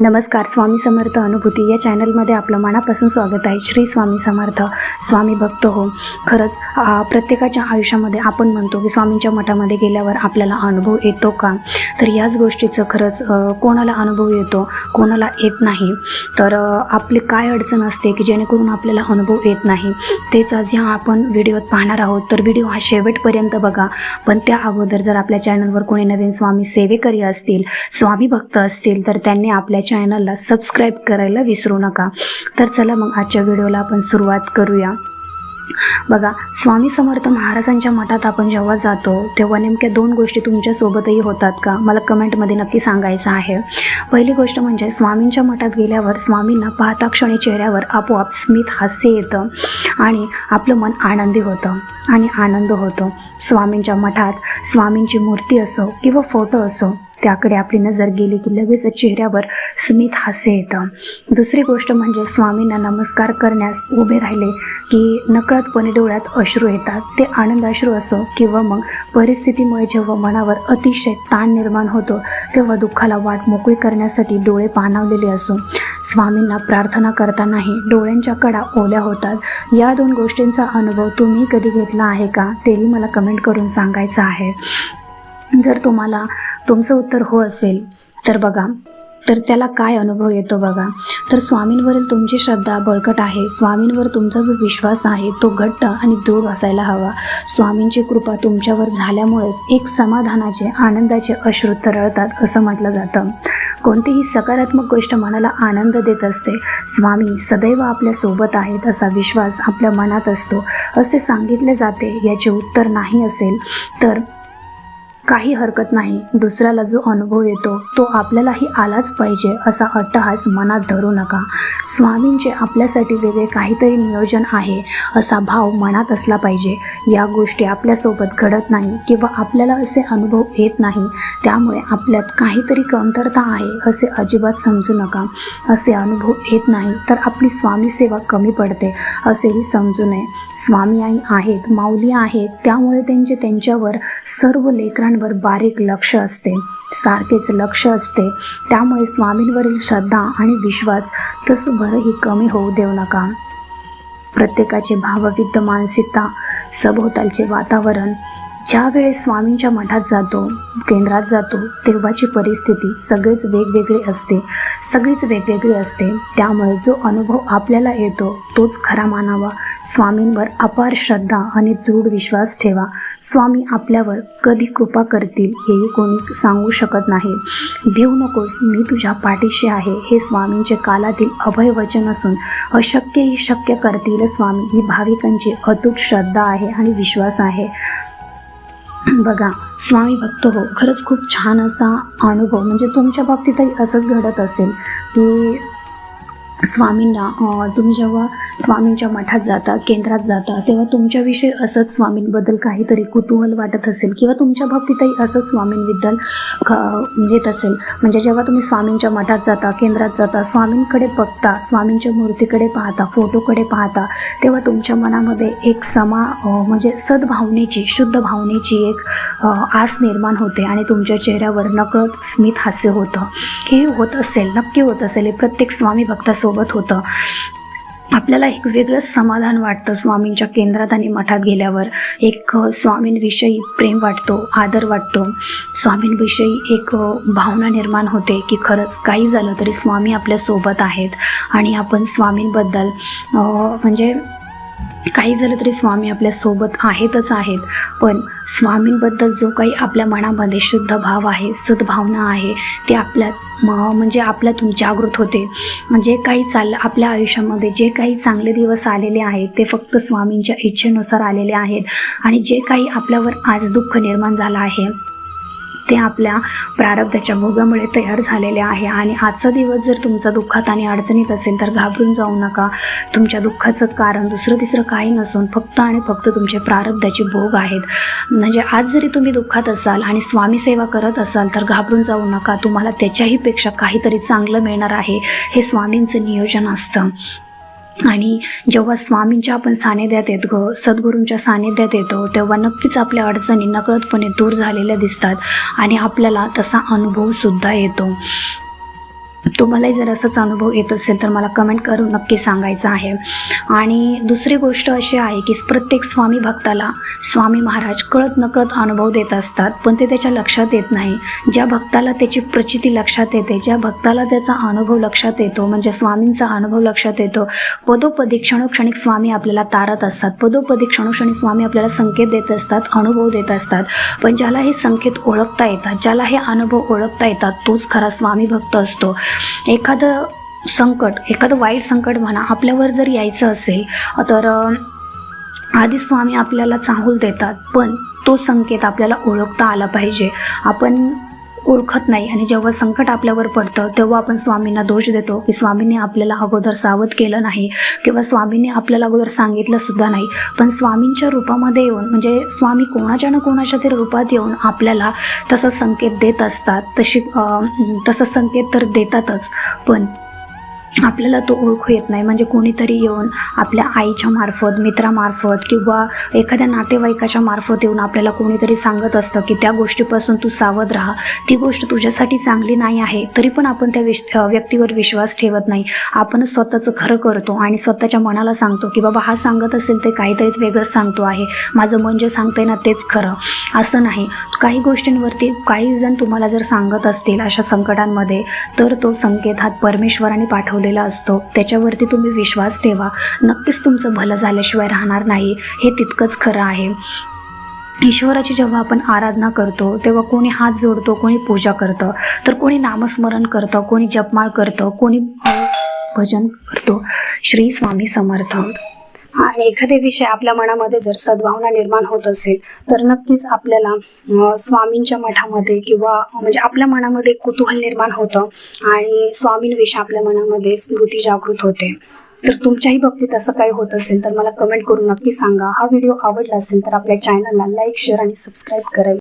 नमस्कार स्वामी समर्थ अनुभूती. या चॅनलमध्ये आपलं मनापासून स्वागत आहे. श्री स्वामी समर्थ स्वामी भक्त हो. खरंच प्रत्येकाच्या आयुष्यामध्ये आपण म्हणतो की स्वामींच्या मठामध्ये गेल्यावर आपल्याला अनुभव येतो का? तर याच गोष्टीचं खरंच कोणाला अनुभव येतो कोणाला येत नाही. तर आपली काय अडचण असते की जेणेकरून आपल्याला अनुभव येत नाही तेच आज ह्या आपण व्हिडिओत पाहणार आहोत. तर व्हिडिओ हा शेवटपर्यंत बघा. पण त्या अगोदर जर आपल्या चॅनलवर कोणी नवीन स्वामी सेवेकरी असतील स्वामी भक्त असतील तर त्यांनी आपल्या चॅनलला सबस्क्राईब करायला विसरू नका. तर चला मग आजच्या व्हिडिओला आपण सुरुवात करूया. बघा स्वामी समर्थ महाराजांच्या मठात आपण जेव्हा जातो तेव्हा नेमक्या दोन गोष्टी तुमच्यासोबतही होतात का? मला कमेंटमध्ये नक्की सांगायचं आहे. पहिली गोष्ट म्हणजे स्वामींच्या मठात गेल्यावर स्वामींना पाहता क्षणी चेहऱ्यावर आपोआप स्मित हास्य येतं आणि आपलं मन आनंदी होतं आणि आनंद होतो. स्वामींच्या मठात स्वामींची मूर्ती असो किंवा फोटो असो त्याकडे आपली नजर गेली की लगेच चेहऱ्यावर स्मित हास्य येतं. दुसरी गोष्ट म्हणजे स्वामींना नमस्कार करण्यास उभे राहिले की नकळतपणे डोळ्यात अश्रू येतात. ते आनंद अश्रू असो किंवा मग परिस्थितीमुळे जेव्हा मनावर अतिशय ताण निर्माण होतो तेव्हा दुःखाला वाट मोकळी करण्यासाठी डोळे पाणावलेले असो. स्वामींना प्रार्थना करतानाही डोळ्यांच्या कडा ओल्या होतात. या दोन गोष्टींचा अनुभव तुम्ही कधी घेतला आहे का? तेही मला कमेंट करून सांगायचं आहे. जर तुम्हाला तुमचं उत्तर हो असेल तर बघा. तर त्याला काय अनुभव येतो बघा. तर स्वामींवरील तुमची श्रद्धा बळकट आहे. स्वामींवर तुमचा जो विश्वास आहे तो घट्ट आणि दृढ असायला हवा. स्वामींची कृपा तुमच्यावर झाल्यामुळेच एक समाधानाचे आनंदाचे अश्रू तरळतात असं म्हटलं जातं. कोणतीही सकारात्मक गोष्ट मनाला आनंद देत असते. स्वामी सदैव आपल्यासोबत आहेत असा विश्वास आपल्या मनात असतो. असे सांगितले जाते याचे उत्तर नाही असेल तर काही हरकत नाही. दुसऱ्याला जो अनुभव येतो तो आपल्यालाही आलाच पाहिजे असा अट्टहास मनात धरू नका. स्वामींचे आपल्यासाठी वेगळे काहीतरी नियोजन आहे असा भाव मनात असला पाहिजे. या गोष्टी आपल्यासोबत घडत नाही किंवा आपल्याला असे अनुभव येत नाही. त्यामुळे आपल्यात काहीतरी कमतरता आहे असे अजिबात समजू नका. असे अनुभव येत नाही तर आपली स्वामी सेवा कमी पडते असेही समजू नये. स्वामी आई आहेत माऊली आहेत त्यामुळे त्यांचे त्यांच्यावर सर्व स्वामींवर बारीक लक्ष असते सारखेच लक्ष असते. त्यामुळे स्वामींवरील श्रद्धा आणि विश्वास तसं भरही कमी होऊ देऊ नका. प्रत्येकाचे भावविद्ध मानसिकता सभोवतालचे वातावरण ज्या वेळेस स्वामींच्या मठात जातो केंद्रात जातो तेव्हाची परिस्थिती सगळीच वेगवेगळी असते. सगळीच वेगवेगळी असते. त्यामुळे जो अनुभव आपल्याला येतो तोच खरा मानावा. स्वामींवर अपार श्रद्धा आणि दृढ विश्वास ठेवा. स्वामी आपल्यावर कधी कृपा करतील हेही कोणी सांगू शकत नाही. भिवू नकोस मी तुझ्या पाठीशी आहे हे स्वामींचे कालातील अभय वचन असून अशक्यही शक्य करतील. स्वामी ही भाविकांची अतूट श्रद्धा आहे आणि विश्वास आहे. बघा स्वामी भक्त हो खरंच खूप छान असा अनुभव. म्हणजे तुमच्या बाबतीतही असंच घडत असेल की स्वामींना तुम्ही जेव्हा स्वामींच्या मठात जाता केंद्रात जाता तेव्हा तुमच्याविषयी असंच स्वामींबद्दल काहीतरी कुतूहल वाटत असेल किंवा तुमच्या बाबतीतही असंच स्वामींबद्दल ख येत असेल? म्हणजे जेव्हा तुम्ही स्वामींच्या मठात जाता केंद्रात जाता स्वामींकडे बघता स्वामींच्या मूर्तीकडे पाहता फोटोकडे पाहता तेव्हा तुमच्या मनामध्ये एक समा म्हणजे सद्भावनेची शुद्ध भावनेची एक आस निर्माण होते आणि तुमच्या चेहऱ्यावर नकळत स्मित हास्य होतं. हे होत असेल नक्की होत असेल हे प्रत्येक स्वामी भक्तासोबत सोबत होतं. आपल्याला एक वेगळंच समाधान वाटतं स्वामींच्या केंद्रात आणि मठात गेल्यावर. एक स्वामींविषयी प्रेम वाटतो आदर वाटतो. स्वामींविषयी एक भावना निर्माण होते की खरंच काही झालं तरी स्वामी आपल्यासोबत आहेत. आणि आपण स्वामींबद्दल म्हणजे काही झालं तरी स्वामी आपल्यासोबत आहेतच आहेत. पण स्वामींबद्दल जो काही आपल्या मनामध्ये शुद्ध भाव आहे सद्भावना आहे ते आपल्यात म्हणजे आपल्यातून जागृत होते. जे काही चाललं आपल्या आयुष्यामध्ये जे काही चांगले दिवस आलेले आहेत ते फक्त स्वामींच्या इच्छेनुसार आलेले आहेत. आणि जे काही आपल्यावर आज दुःख निर्माण झालं आहे ते आपल्या प्रारब्धाच्या भोगामुळे तयार झालेले आहे. आणि आजचा दिवस जर तुमचा दुःखात आणि अडचणीत असेल तर घाबरून जाऊ नका. तुमच्या दुःखाचं कारण दुसरं तिसरं काही नसून फक्त आणि फक्त तुमचे प्रारब्धाचे भोग आहेत. म्हणजे आज जरी तुम्ही दुःखात असाल आणि स्वामी सेवा करत असाल तर घाबरून जाऊ नका. तुम्हाला त्याच्याही पेक्षा काहीतरी चांगलं मिळणार आहे. हे स्वामींचं नियोजन असतं. आणि जेव्हा स्वामींच्या आपण सानिध्यात येतो सद्गुरूंच्या सानिध्यात येतो तेव्हा नक्कीच आपल्या अडचणी नकळतपणे दूर झालेल्या दिसतात आणि आपल्याला तसा अनुभवसुद्धा येतो. तुम्हालाही जर असंच अनुभव येत असेल तर मला कमेंट करून नक्की सांगायचं आहे. आणि दुसरी गोष्ट अशी आहे की प्रत्येक स्वामी भक्ताला स्वामी महाराज कळत नकळत अनुभव देत असतात पण ते त्याच्या लक्षात येत नाही. ज्या भक्ताला त्याची प्रचिती लक्षात येते ज्या भक्ताला त्याचा अनुभव लक्षात येतो म्हणजे स्वामींचा अनुभव लक्षात येतो पदोपदी क्षणोक्षणिक स्वामी आपल्याला तारत असतात. पदोपदी क्षणोक्षणी स्वामी आपल्याला संकेत देत असतात अनुभव देत असतात. पण ज्याला हे संकेत ओळखता येतात ज्याला हे अनुभव ओळखता येतात तोच खरा स्वामी भक्त असतो. एखादं संकट एखादं वाईट संकट म्हणा आपल्यावर जर यायचं असेल तर आधी स्वामी आपल्याला चाहूल देतात पण तो संकेत आपल्याला ओळखता आला पाहिजे. आपण ओळखत नाही. आणि जेव्हा संकट आपल्यावर पडतं तेव्हा आपण स्वामींना दोष देतो की स्वामींनी आपल्याला अगोदर सावध केलं नाही किंवा स्वामींनी आपल्याला अगोदर सांगितलं सुद्धा नाही. पण स्वामींच्या रूपामध्ये येऊन म्हणजे स्वामी कोणाच्या ना कोणाच्या तरी रूपात येऊन आपल्याला तसा संकेत देत असतात. तशी तसा संकेत तर देतातच. पण आपल्याला तो ओळखू येत नाही. म्हणजे कोणीतरी येऊन आपल्या आईच्या मार्फत मित्रामार्फत किंवा एखाद्या नातेवाईकाच्या मार्फत येऊन आपल्याला कोणीतरी सांगत असतं की त्या गोष्टीपासून तू सावध राहा. ती गोष्ट तुझ्यासाठी चांगली नाही आहे. तरी पण आपण त्या विश व्यक्तीवर विश्वास ठेवत नाही. आपणच स्वतःचं खरं करतो आणि स्वतःच्या मनाला सांगतो की बाबा हा सांगत असेल ते काहीतरीच वेगळंच सांगतो आहे. माझं मन जे सांगतंय ना तेच खरं. असं नाही. काही गोष्टींवरती काही जण तुम्हाला जर सांगत असतील अशा संकटांमध्ये तर तो संकेत हा परमेश्वराने लावलेला असतो. त्याच्यावरती तुम्ही विश्वास ठेवा. नक्कीच तुमचं भलं झाल्याशिवाय राहणार नाही. हे तितकंच खरं आहे. ईश्वराची जेव्हा आपण आराधना करतो तेव्हा कोणी हात जोडतो कोणी पूजा करतं तर कोणी नामस्मरण करतं कोणी जपमाळ करतं कोणी भजन करतो. श्री स्वामी समर्थ. आणि एखादे विषय आपल्या मनामध्ये जर सद्भावना निर्माण होत असेल तर नक्कीच आपल्याला स्वामींच्या मठामध्ये किंवा म्हणजे आपल्या मनामध्ये कुतूहल निर्माण होतं आणि स्वामींविषयी आपल्या मनामध्ये स्मृती जागृत होते. तर तुमच्याही बाबतीत असं काही होत असेल तर मला कमेंट करून नक्की सांगा. हा व्हिडिओ आवडला असेल तर आपल्या चॅनलला लाईक शेअर आणि सबस्क्राईब करायला